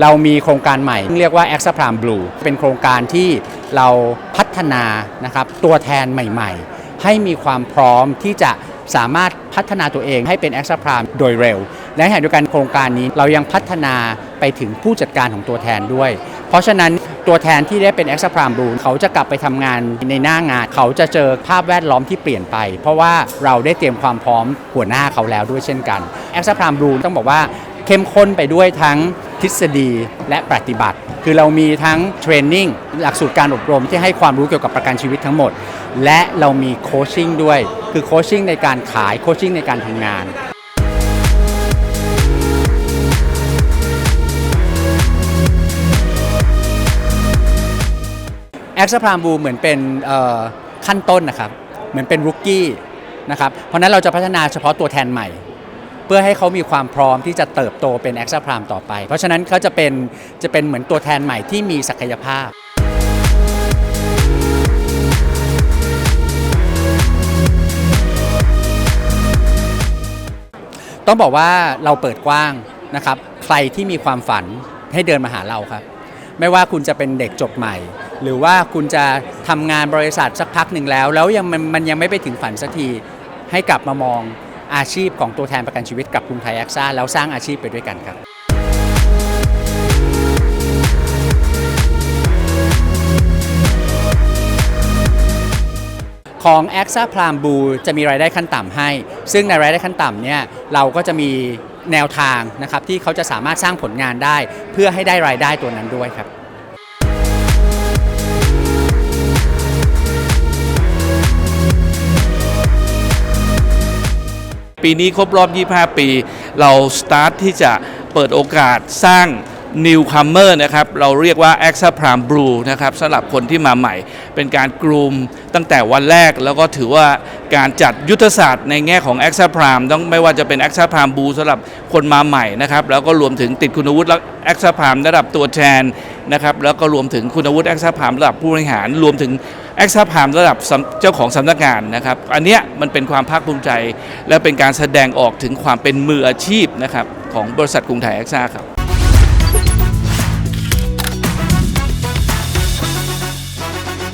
เรามีโครงการใหม่ที่เรียกว่า a x a p r a m Blue เป็นโครงการที่เราพัฒนานะครับตัวแทนใหม่ ๆ ให้มีความพร้อมที่จะสามารถพัฒนาตัวเองให้เป็น a x a p r a m โดยเร็ว และขณะเดียวกันโครงการนี้เรายังพัฒนาไปถึงผู้จัดการของตัวแทนด้วย เพราะฉะนั้นตัวแทนที่ได้เป็น a x a p r a m Blue เขาจะกลับไปทำงานในหน้างาน เขาจะเจอภาพแวดล้อมที่เปลี่ยนไป เพราะว่าเราได้เตรียมความพร้อมหัวหน้าเขาแล้วด้วยเช่นกัน a x a p r a m Blue ต้องบอกว่าเข้มข้นไปด้วยทั้ง ทฤษฎีและปฏิบัติ คือเรามีทั้งเทรนนิ่งหลักสูตรการอบรมที่ให้ความรู้เกี่ยวกับประกันชีวิตทั้งหมด และเรามีโคชชิ่งด้วย คือโคชชิ่งในการขายโคชชิ่งในการทำงานแอคซ์พรามบูเหมือนเป็นขั้นต้นนะครับ เหมือนเป็นรุกกี้นะครับ เพราะนั้นเราจะพัฒนาเฉพาะตัวแทนใหม่ เพื่อให้เขามีความพร้อมที่จะเติบโตเป็นแอคซ์พรามต่อไป เพราะฉะนั้นเขาจะเป็นจะเป็นเหมือนตัวแทนใหม่ที่มีศักยภาพต้องบอกว่าเราเปิดกว้างนะครับ ใครที่มีความฝันให้เดินมาหาเราครับ ไม่ว่าคุณจะเป็นเด็กจบใหม่ หรือว่าคุณจะทำงานบริษัทสักพักหนึ่งแล้ว แล้วยังมันมันยังไม่ไปถึงฝันสักทีให้กลับมามอง อาชีพของตัวแทนประกันชีวิตกับกรุงไทยแอคซ่าแล้วสร้างอาชีพไปด้วยกันครับของ a x a p l a n b l u จะมีรายได้ขั้นต่ำให้ ซึ่งในรายได้ขั้นต่ำเนี่ยเราก็จะมีแนวทางนะครับที่เขาจะสามารถสร้างผลงานได้ เพื่อให้ได้รายได้ตัวนั้นด้วยครับ ปีนี้ครบรอบ 25 ปี เราสตาร์ทที่จะเปิดโอกาสสร้าง Newcomer นะครับ เราเรียกว่า a x a p r a m Blue นะครับสำหรับคนที่มาใหม่ เป็นการกลุ่มตั้งแต่วันแรก แล้วก็ถือว่าการจัดยุทธศาสตร์ในแง่ของ a x a p r a m ต้องไม่ว่าจะเป็น a x a p r a m Blue สำหรับคนมาใหม่นะครับ แล้วก็รวมถึงติดคุณวุฒิ a x a p r a m ระดับตัวแทนนะครับ แล้วก็รวมถึงคุณวุฒิ a x a p r a m ระดับผู้บริหาร รวมถึง แอคซ่าพามระดับเจ้าของสำนักงานนะครับ อันเนี้ยมันเป็นความภาคภูมิใจ และเป็นการแสดงออกถึงความเป็นมืออาชีพนะครับของบริษัทกรุงไทยแอคซ่าครับ